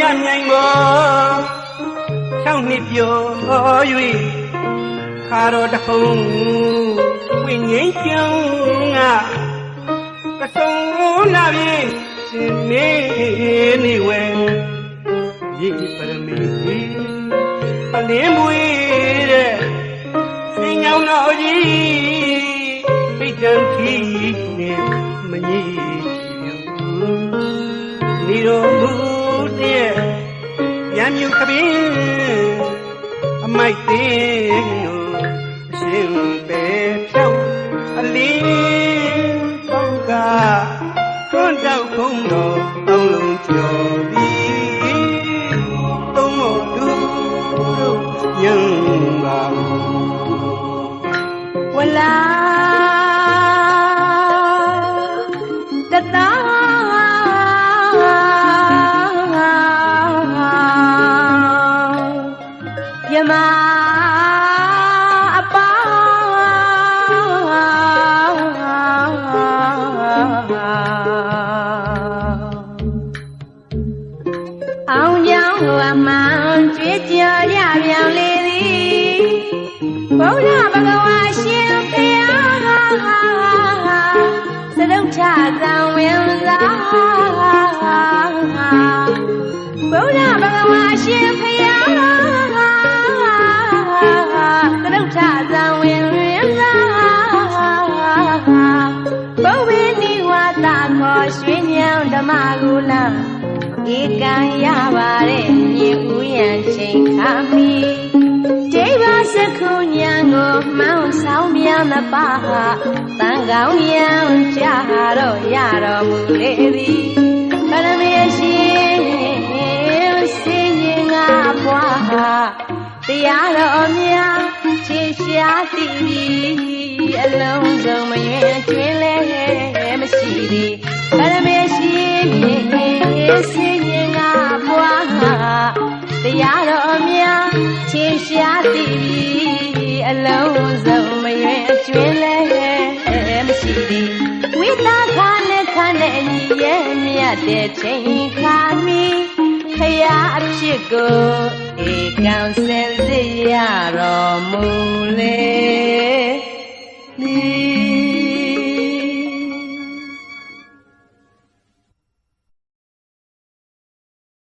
ရမြိုင်ပေါ်၆နှစ်ပြော၍ခါတော်တဟုံဝိငိမ့်ပြောင်းငါကဆုံနာပြေရှင်နေနေဝဲမြေပရမီပလင်းမွေတဲ့စင်ကြောင်တော်ကြီးပိတ်တန်ခီနေမကြီးနေတော်မူတဲ့ ရံမြူခပင်းအမိုက်သေးတို့အရှင်ပဲဖြောင်းအလင်းပေါင်းကတွန်းတောက်ခုံတော်တော သရုတ်ထသံဝင်စားဗုဒ္ဓဘဂဝါရှင်ဖျားသရုတ်ထသံဝင်စားဘုဝေနိဝါဒခေါ်ရွှေညံဓမ္မကုလဧကံရပါတဲ့မြေဥယံချိန်ခါမီ န်မပါဟာတန်ကောင်းရံကြတော့ရတော်မူလေသည်ပရမေရှင်စင်ရင်ငါပွားဟာတရားတော်များခြေရှားသည်အလုံးစုံမရွင်ကျွင်းလဲမရှိသည်ပရမေရှင်စင်ရင်ငါပွားဟာတရားတော်များချေရှားသည်အလုံးစုံမရွယ် အကျွင်းလဲမရှိသည်ဝိသခာနဲ့ခနဲ့အညီရဲ့မြတ်တဲ့ချိန်ခါမီခရာအဖြစ်ကိုဧကံစင်စစ်ရတော်မူလေ